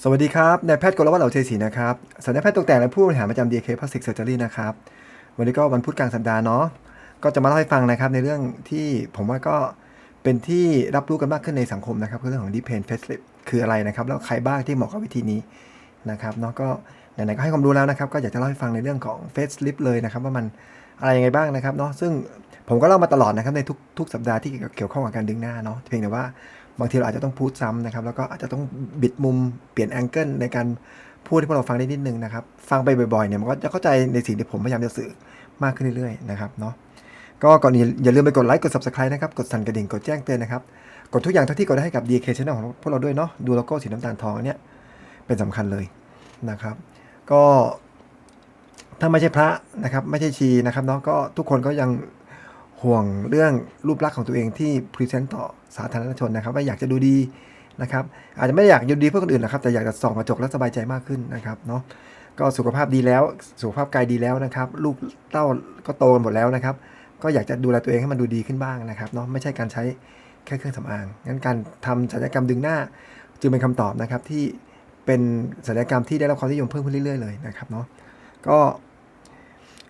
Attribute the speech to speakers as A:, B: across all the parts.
A: สวัสดีครับนายแพทย์กรวัตรเหล่าเจศรีนะครับสัญญาแพทย์ตกแต่งและผู้บริหารประจำ DK Plastic Surgery นะครับ วันนี้ก็วันพุธกลางสัปดาห์เนาะ ก็จะมาเล่าให้ฟังนะครับในเรื่องที่ผมว่าก็เป็นที่รับรู้กันมากขึ้นในสังคมนะครับคือเรื่องของ Deep Pain Facelift คืออะไรนะครับ แล้วใครบ้างที่เหมาะกับวิธีนี้นะครับเนาะก็ไหนๆก็ให้ความรู้แล้วนะครับ ก็อยากจะเล่าให้ฟังในเรื่องของ Facelift เลยนะครับ ว่ามัน อะไรยังไงบ้างนะครับเนาะซึ่งผมก็เล่ามาตลอดนะครับในทุกทุกสัปดาห์ที่เกี่ยวข้องกับการดึงหน้าเนาะเพียงแต่ว่าบางทีเราอาจจะต้องพูดซ้ำนะครับแล้วก็อาจจะต้องบิดมุมเปลี่ยนแองเกิลในการพูดให้พวกเราฟังได้นิดนึงนะครับฟังไปบ่อยๆเนี่ยมันก็จะเข้าใจในสิ่งที่ผมพยายามจะสื่อมากขึ้นเรื่อยๆนะครับเนาะก็ก่อนอื่นอย่าลืมไปกดไลค์กด subscribe นะครับกดสั่นกระดิ่งกดแจ้งเตือนนะครับกดทุกอย่างเท่าที่กดได้ให้กับ DK Channel ของพวกเราด้วยเนาะดูโลโก้สีน้ำตาลทองอันเนี้ยเป็นสำคัญเลยนะครับ ก็ ถ้าไม่ใช่พระนะครับไม่ใช่ชีนะครับเนาะก็ทุกคนก็ยังห่วงเรื่องรูปลักษณ์ของตัวเองที่พรีเซนต์ต่อสาธารณชนนะครับ ว่าอยากจะดูดีนะครับอาจจะไม่ได้อยากดูดีเพื่อคนอื่นนะครับแต่อยากจะส่องกระจกแล้วสบายใจมากขึ้นนะครับเนาะก็สุขภาพดีแล้ว สุขภาพกายดีแล้วนะครับ ลูกเต้าก็โตกันหมดแล้วนะครับ ก็อยากจะดูแลตัวเองให้มันดูดีขึ้นบ้างนะครับเนาะไม่ใช่การใช้แค่เครื่องสำอางงั้นการทำศัลยกรรมดึงหน้า จึงเป็นคำตอบนะครับที่เป็นศัลยกรรมที่ได้รับความนิยมเพิ่มขึ้นเรื่อยๆเลยนะครับเนาะ ก็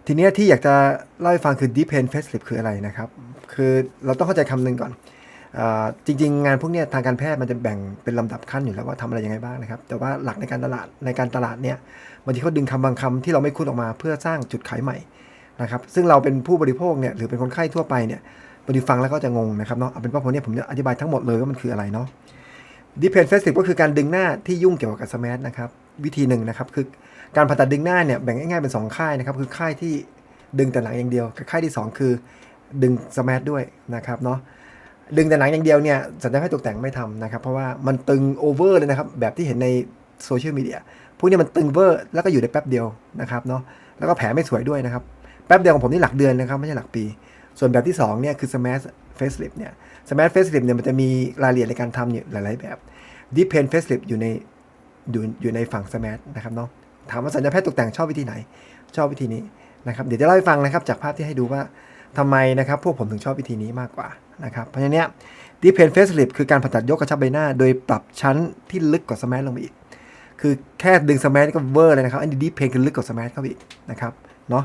A: ทีนี้ที่อยากจะเล่าให้ฟังคือ Deep Pain Facelift คืออะไรนะครับ คือเราต้องเข้าใจคำหนึ่งก่อนอจริง ๆ งานพวกนี้ทางการแพทย์มันจะแบ่งเป็นลำดับขั้นอยู่แล้วว่าทำอะไรยังไงบ้างนะครับ แต่ว่าหลักในการตลาดในการตลาดเนี่ยบางทีเขาดึงคำบางคำที่เราไม่คุ้นออกมาเพื่อสร้างจุดขายใหม่นะครับ ซึ่งเราเป็นผู้บริโภคเนี่ยหรือเป็นคนไข้ทั่วไปเนี่ยบางทีฟังแล้วก็จะงงนะครับเนาะเอาเป็นว่าผมเนี่ยผมจะอธิบายทั้งหมดเลยว่ามันคืออะไรเนาะ Deep Pain Facelift ก็คือการดึงหน้าที่ยุ่งเกี่ยวกับสมาร์ทนะครับ วิธีหนึ่งนะครับคือ การผ่าตัดดึงหน้าเนี่ยแบ่งง่ายๆเป็นสองค่ายนะครับ คือค่ายที่ดึงแต่หนังอย่างเดียวกับค่ายที่ 2 คือดึงสมาร์ทด้วยนะครับเนาะดึงแต่หนังอย่างเดียวเนี่ยสัญญาให้ตกแต่งไม่ทำนะครับ เพราะว่ามันตึงโอเวอร์เลยนะครับ แบบที่เห็นในโซเชียลมีเดียพวกนี้มันตึงเวอร์แล้วก็อยู่ในแป๊บเดียวนะครับเนาะแล้วก็แผลไม่สวยด้วยนะครับ แป๊บเดียวของผมนี่หลักเดือนนะครับ ไม่ใช่หลักปี ส่วนแบบที่2เนี่ยคือ smash facelift เนี่ย smash facelift เนี่ยมันจะมีรายละเอียดในการทำอยู่หลาย ๆ แบบ deep pain facelift อยู่ในอยู่อยู่ในฝั่ง smash นะครับเนาะ ถามว่าสัญญาแพทย์ตกแต่งชอบวิธีไหน ชอบวิธีนี้นะครับเดี๋ยวจะเล่าให้ฟังนะครับจากภาพที่ให้ดูว่าทำไมนะครับพวกผมถึงชอบวิธีนี้มากกว่านะครับเพราะฉะนั้นเนี่ย deep pain facelift คือการผ่าตัดยกกระชับใบหน้า โดยปรับชั้นที่ลึกกว่า smash ลงไปอีก คือแค่ดึง smash นี่ก็เวอร์เลยนะครับ อันนี้ deep pain คือลึกกว่า smash เข้าไปอีกนะครับเนาะ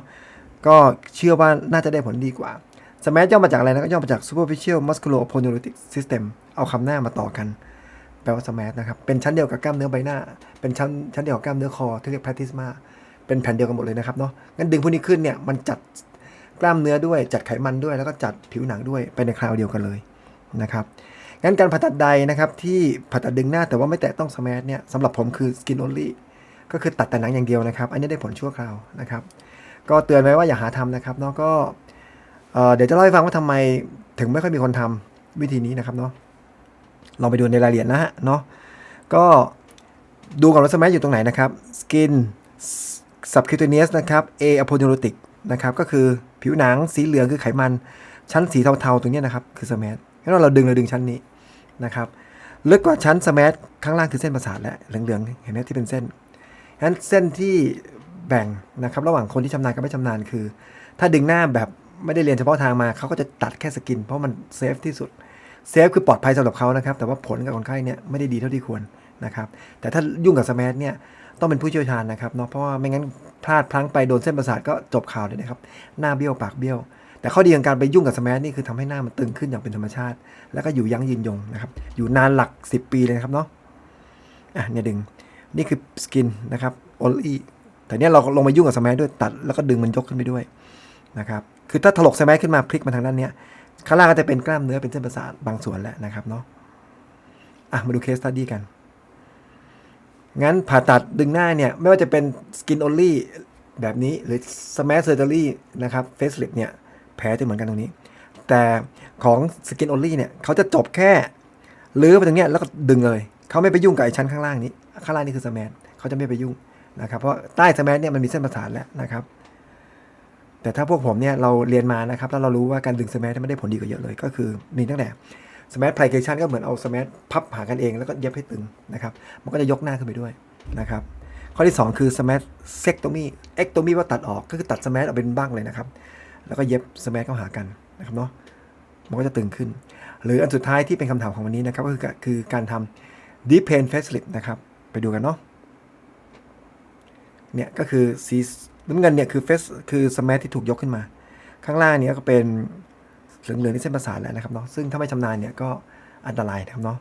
A: ก็เชื่อว่าน่าจะได้ผลดีกว่า smash ย่อมาจากอะไรนะก็ย่อมาจาก superficial musculoponeurotic system เอาคำหน้ามาต่อกัน แปลว่า smash นะครับ เป็นชั้นเดียวกับกล้ามเนื้อใบหน้า เป็นชั้นชั้นเดียวกับกล้ามเนื้อคอที่เรียก platysma เป็นแผ่นเดียวกันหมดเลยนะครับเนาะ งั้นดึงพวกนี้ขึ้นเนี่ย มันจัดกล้ามเนื้อด้วย จัดไขมันด้วย แล้วก็จัดผิวหนังด้วย ไปในคราวเดียวกันเลยนะครับ งั้นการผ่าตัดใดนะครับที่ผ่าตัดดึงหน้าแต่ว่าไม่แตะต้อง smash เนี่ยสำหรับผมคือ skin only ก็คือตัดแต่หนังอย่างเดียวนะครับ อันนี้ได้ผลชั่วคราวนะครับ ก็เตือนไว้ว่าอย่าหาทำนะครับเนาะ ก็เดี๋ยวจะเล่าให้ฟังว่าทำไมถึงไม่ค่อยมีคนทำวิธีนี้นะครับเนาะ ลองไปดูในรายละเอียดนะฮะเนาะก็ดูก่อนว่าสมัยอยู่ตรงไหนนะครับ skin subcutaneous นะครับ a aponeurotic นะครับก็คือผิวหนังสีเหลืองคือไขมัน ชั้นสีเทาๆตรงนี้นะครับคือสมาร์ทงั้นเราดึงเราดึงชั้นนี้นะครับลึกกว่าชั้นสมาร์ทข้างล่างคือเส้นประสาทและเหลืองๆเห็นไหมที่เป็นเส้นงั้นเส้นที่แบ่งนะครับระหว่างคนที่ชำนาญกับไม่ชำนาญคือ ถ้าดึงหน้าแบบไม่ได้เรียนเฉพาะทางมาเขาก็จะตัดแค่สกิน เพราะมันเซฟที่สุด เซฟคือปลอดภัยสำหรับเขานะครับ แต่ว่าผลกับคนไข้เนี่ยไม่ได้ดีเท่าที่ควรนะครับ แต่ถ้ายุ่งกับสมาร์ทเนี่ยต้องเป็นผู้เชี่ยวชาญนะครับเนาะเพราะว่าไม่งั้นพลาดพลั้งไปโดนเส้นประสาทก็จบข่าวเลยนะครับ หน้าเบี้ยวปากเบี้ยว แต่ข้อดีของการไปยุ่งกับสมาร์ทนี่คือทำให้หน้ามันตึงขึ้นอย่างเป็นธรรมชาติ แล้วก็อยู่ยั้งยืนยงนะครับ อยู่นานหลัก 10 ปีเลยนะครับเนาะอะเนี่ยดึงนี่คือสกินนะครับโอลีแต่เนี่ยเราลงมายุ่งกับสมาร์ทด้วยตัดแล้วก็ดึงมันยกขึ้นไปด้วยนะครับคือถ้าถลกสมาร์ทขึ้นมาพลิกมาทางด้านเนี้ย ข้างล่างก็จะเป็นกล้ามเนื้อเป็นเส้นประสาทบางส่วนแล้วนะครับเนาะอะมาดูเคสตัดดี้กัน งั้นผ่าตัดดึงหน้าเนี่ย ไม่ว่าจะเป็น skin only แบบนี้หรือ smash surgery นะครับ facelift เนี่ยแผลจะเหมือนกันตรงนี้ แต่ของ skin only เนี่ยเขาจะจบแค่ลื้อไปตรงเนี้ยแล้วก็ดึงเลย เขาไม่ไปยุ่งกับไอ้ชั้นข้างล่างนี้ ข้างล่างนี่คือ smash เขาจะไม่ไปยุ่งนะครับ เพราะใต้ smash เนี่ยมันมีเส้นประสาทแล้วนะครับ แต่ถ้าพวกผมเนี่ยเราเรียนมานะครับแล้วเรารู้ว่าการดึงสมาร์ทไม่ได้ผลดีกว่าเยอะเลย ก็คือมีตั้งแต่สมาร์ทไพลเคชันก็เหมือนเอาสมาร์ทพับหากันเองแล้วก็เย็บให้ตึงนะครับ มันก็จะยกหน้าขึ้นไปด้วยนะครับ ข้อที่ 2 คือสมาร์ทเซ็กโตมีเอ็กโตมีว่าตัดออกก็คือตัดสมาร์ทออกเป็นบ้างเลยนะครับ แล้วก็เย็บสมาร์ทเข้าหากันนะครับเนาะมันก็จะตึงขึ้น หรืออันสุดท้ายที่เป็นคำถามของวันนี้นะครับก็คือคือการทำ deep pain facelift นะครับ ไปดูกันเนาะเนี่ยก็คือสี น้ำเงินเนี่ยคือเฟสคือสมาร์ทที่ถูกยกขึ้นมา ข้างล่างเนี่ยก็เป็นเหลืองๆที่เส้นประสาทแล้วนะครับเนาะซึ่งถ้าไม่ชำนาญเนี่ยก็อันตรายนะครับเนาะ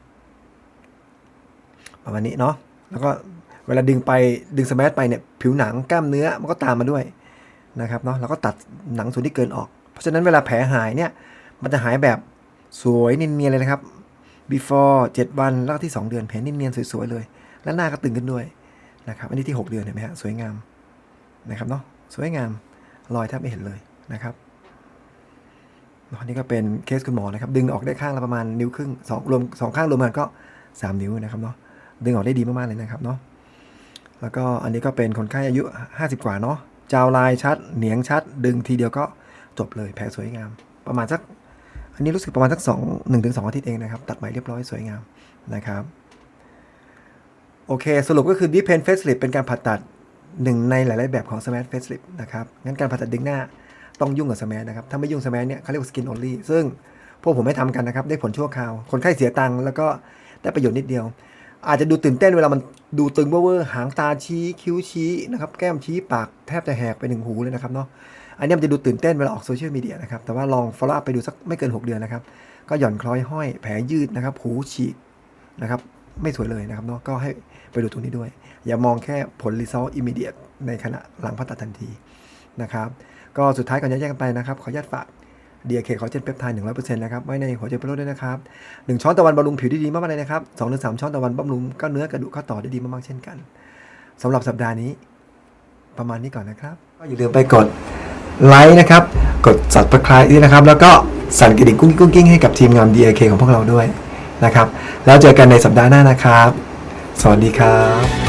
A: ประมาณนี้เนาะแล้วก็เวลาดึงไปดึงสมาร์ทไปเนี่ยผิวหนังกล้ามเนื้อมันก็ตามมาด้วยนะครับเนาะแล้วก็ตัดหนังส่วนที่เกินออก เพราะฉะนั้นเวลาแผลหายเนี่ยมันจะหายแบบสวยเนียนๆเลยนะครับ before 7 วันแล้วที่ 2 เดือนแผลเนียนๆสวยๆเลย และหน้าก็ตึงขึ้นด้วยนะครับอันนี้ที่ 6 เดือนเห็นไหมฮะสวยงาม นะครับเนาะสวยงามรอยแทบไม่เห็นเลยนะครับเนาะอันนี้ก็เป็นเคสคุณหมอนะครับ ดึงออกได้ข้างละประมาณนิ้วครึ่งสองรวมสองข้างรวมกันก็ 3 นิ้วนะครับเนาะดึงออกได้ดีมากๆเลยนะครับเนาะแล้วก็อันนี้ก็เป็นคนไข้อายุ 50 กว่าเนาะจาวลายชัด เหนียงชัด ดึงทีเดียวก็จบเลยแผลสวยงาม ประมาณสัก อันนี้รู้สึกประมาณสักสองหนึ่งถึงสองอาทิตย์เองนะครับ ตัดใหม่เรียบร้อยสวยงามนะครับ โอเค สรุปก็คือ Deep Pen Facelift เป็นการผ่าตัด หนึ่งในหลาย ๆ แบบของ Smart Facelift นะครับ งั้นการผ่าตัดดึงหน้าต้องยุ่งกับ Smart นะครับ ถ้าไม่ยุ่ง Smart เนี่ยเขาเรียกว่า Skin Only ซึ่งพวกผมไม่ทำกันนะครับ ได้ผลชั่วคราว คนไข้เสียตังค์แล้วก็ได้ประโยชน์นิดเดียว อาจจะดูตื่นเต้นเวลามันดูตึงเวอร์หางตาชี้คิ้วชี้นะครับ แก้มชี้ปากแทบจะแหกไปหนึ่งหูเลยนะครับเนาะ อันนี้มันจะดูตื่นเต้นเวลาออกโซเชียลมีเดียนะครับ แต่ว่าลอง follow up ไปดูสักไม่เกิน 6 เดือนนะครับ ก็หย่อนคล้อยห้อยแผลยืดนะครับ หูฉีกนะครับ ไม่สวยเลยนะครับเนาะก็ให้ไปดูตรงนี้ด้วย อย่ามองแค่ผล result immediate ในขณะหลังผ่าตัดทันทีนะครับก็สุดท้ายก่อนจะแยกกันไปนะครับขออนุญาตฝากเดียเคขอเจนเปปไทด์หนึ่งร้อยเปอร์เซ็นต์นะครับไว้ในหัวใจโปรโด้วยนะครับหนึ่งช้อนตะวันบำรุงผิวได้ดีมากๆเลยนะครับสองถึงสามช้อนตะวันบำรุงกล้ามเนื้อกระดูกข้อต่อได้ดีมากๆเช่นกันสำหรับสัปดาห์นี้ ประมาณนี้ก่อนนะครับก็อย่าลืมไปกดไลค์นะครับกด subscribe ด้วยนะครับ แล้วก็สั่นกระดิ่งกุ้งกิ้งกุ้งกิ้งให้กับทีมงาน DAK ของพวกเราด้วย นะครับ แล้วเจอกันในสัปดาห์หน้านะครับ สวัสดีครับ